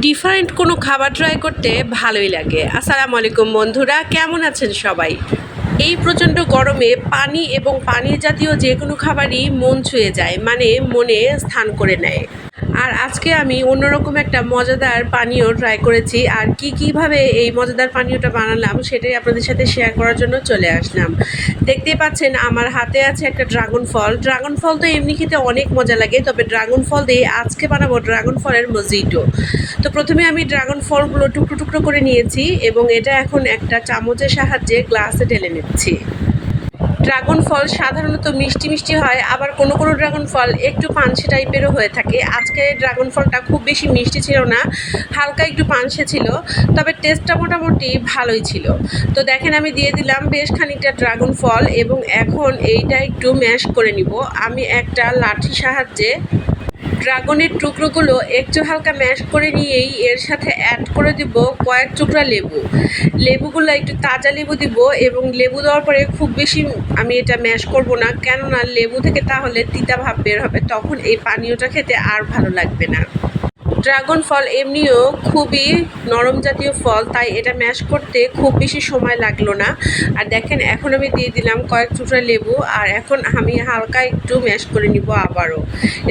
Different কোনো খাবার try করতে ভালোই লাগে। আসসালামু আলাইকুম বন্ধুরা, কেমন আছেন সবাই? এই প্রচণ্ড গরমে পানি এবং পানীয় জাতীয় যে কোনো খাবারই মন ছুঁয়ে যায় মানে মনে স্থান করে নেয়। আর আজকে আমি অন্যরকম একটা মজাদার পানীয় ট্রাই করেছি। আর কি, কীভাবে এই মজাদার পানীয়টা বানালাম সেটাই আপনাদের সাথে শেয়ার করার জন্য চলে আসলাম। দেখতেই পাচ্ছেন আমার হাতে আছে একটা ড্রাগন ফল ড্রাগন ফল তো এমনি খেতে অনেক মজা লাগে, তবে ড্রাগন ফল দিয়ে আজকে বানাবো ড্রাগন ফলের মজিটো তো প্রথমে আমি ড্রাগন ফলগুলো টুকরো টুকরো করে নিয়েছি এবং এটা এখন একটা চামচের সাহায্যে গ্লাসে ঢেলে নিচ্ছি। ড্রাগন ফল সাধারণত মিষ্টি মিষ্টি হয়, আবার কোনো কোনো ড্রাগন ফল একটু পানসে টাইপেরও হয়ে থাকে। আজকে ড্রাগন ফলটা খুব বেশি মিষ্টি ছিল না, হালকা একটু পানসে ছিল, তবে টেস্টটা মোটামুটি ভালোই ছিল। তো দেখেন আমি দিয়ে দিলাম বেশ খানিকটা ড্রাগন ফল এবং এখন এইটা একটু ম্যাশ করে নিব। আমি একটা লাঠির সাহায্যে ড্রাগনের টুকরোগুলো একটু হালকা ম্যাশ করে নিয়েই এর সাথে অ্যাড করে দিব কয়েক টুকরা লেবু। লেবুগুলো একটু তাজা লেবু দিব এবং লেবু দেওয়ার পরে খুব বেশি আমি এটা ম্যাশ করব না, কেননা লেবু থেকে তাহলে তিতা ভাব বের হবে, তখন এই পানীয়টা খেতে আর ভালো লাগবে না। ড্রাগন ফল এমনিও খুবই নরম জাতীয় ফল, তাই এটা ম্যাশ করতে খুব বেশি সময় লাগল না। আর দেখেন, এখন আমি দিয়ে দিলাম কয়েক টুকরা লেবু, আর এখন আমি হালকা একটু ম্যাশ করে নিব আবারও।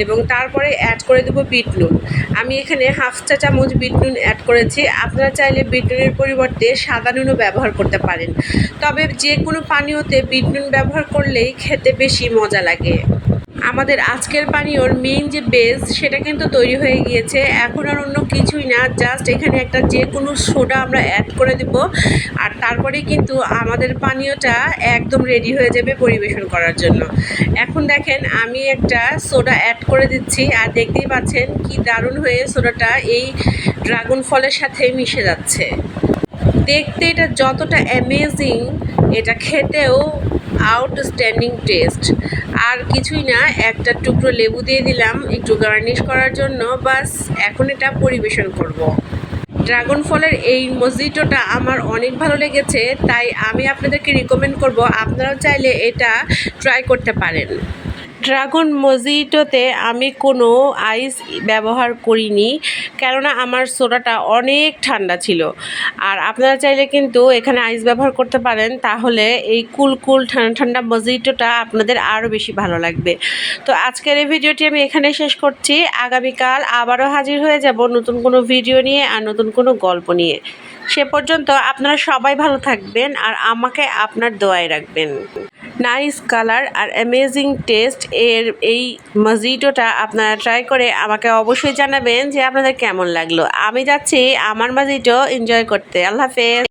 এবং তারপরে অ্যাড করে দেবো বিট নুন আমি এখানে হাফ চা চামচ বিট নুন অ্যাড করেছি। আপনারা চাইলে বিট নুনের পরিবর্তে সাদা নুনও ব্যবহার করতে পারেন। তবে যে কোনো পানীয়তে বিট নুন ব্যবহার করলেই খেতে বেশি মজা লাগে। আমাদের আজকের পানীয়র মেইন যে বেস সেটা কিন্তু তৈরি হয়ে গিয়েছে। এখন আর অন্য কিছুই না জাস্ট এখানে একটা যে কোনো সোডা আমরা অ্যাড করে দেব। আর তারপরে কিন্তু আমাদের পানীয়টা একদম রেডি হয়ে যাবে পরিবেশন করার জন্য। এখন দেখেন, আমি একটা সোডা অ্যাড করে দিচ্ছি, আর দেখতেই পাচ্ছেন কি দারুণ হয়ে সোডাটা এই ড্রাগন ফলের সাথে মিশে যাচ্ছে। দেখতে এটা যতটা অ্যামেজিং এটা খেতেও আউটস্ট্যান্ডিং টেস্ট আর কিছুই না, একটা টুকরো লেবু দিয়ে দিলাম, একটু গার্নিশ করার জন্য, বাস এখন এটা পরিবেশন করব। ড্রাগন ফলের এই মজিটোটা আমার অনেক ভালো লেগেছে, তাই আমি আপনাদেরকে রিকমেন্ড করব, আপনারাও চাইলে এটা ট্রাই করতে পারেন ড্রাগন মজিটোতে আমি কোনো আইস ব্যবহার করিনি, কেননা আমার সোডাটা অনেক ঠান্ডা ছিল। আর আপনারা চাইলে কিন্তু এখানে আইস ব্যবহার করতে পারেন, তাহলে এই কুল কুল ঠান্ডা ঠান্ডা মজিটোটা আপনাদের আরও বেশি ভালো লাগবে। তো আজকের এই ভিডিওটি আমি এখানে শেষ করছি। আগামীকাল আবারও হাজির হয়ে যাব নতুন কোনো ভিডিও নিয়ে আর নতুন কোনো গল্প নিয়ে। সে পর্যন্ত আপনারা সবাই ভালো থাকবেন আর আমাকে আপনার দোয়ায় রাখবেন। নাইস কালার আর অ্যামেজিং টেস্ট এর এই মজিটোটা আপনারা ট্রাই করে আমাকে অবশ্যই জানাবেন যে আপনাদের কেমন লাগল। আমি যাচ্ছি আমার মজিটো এনজয় করতে। আল্লাহ হাফেজ।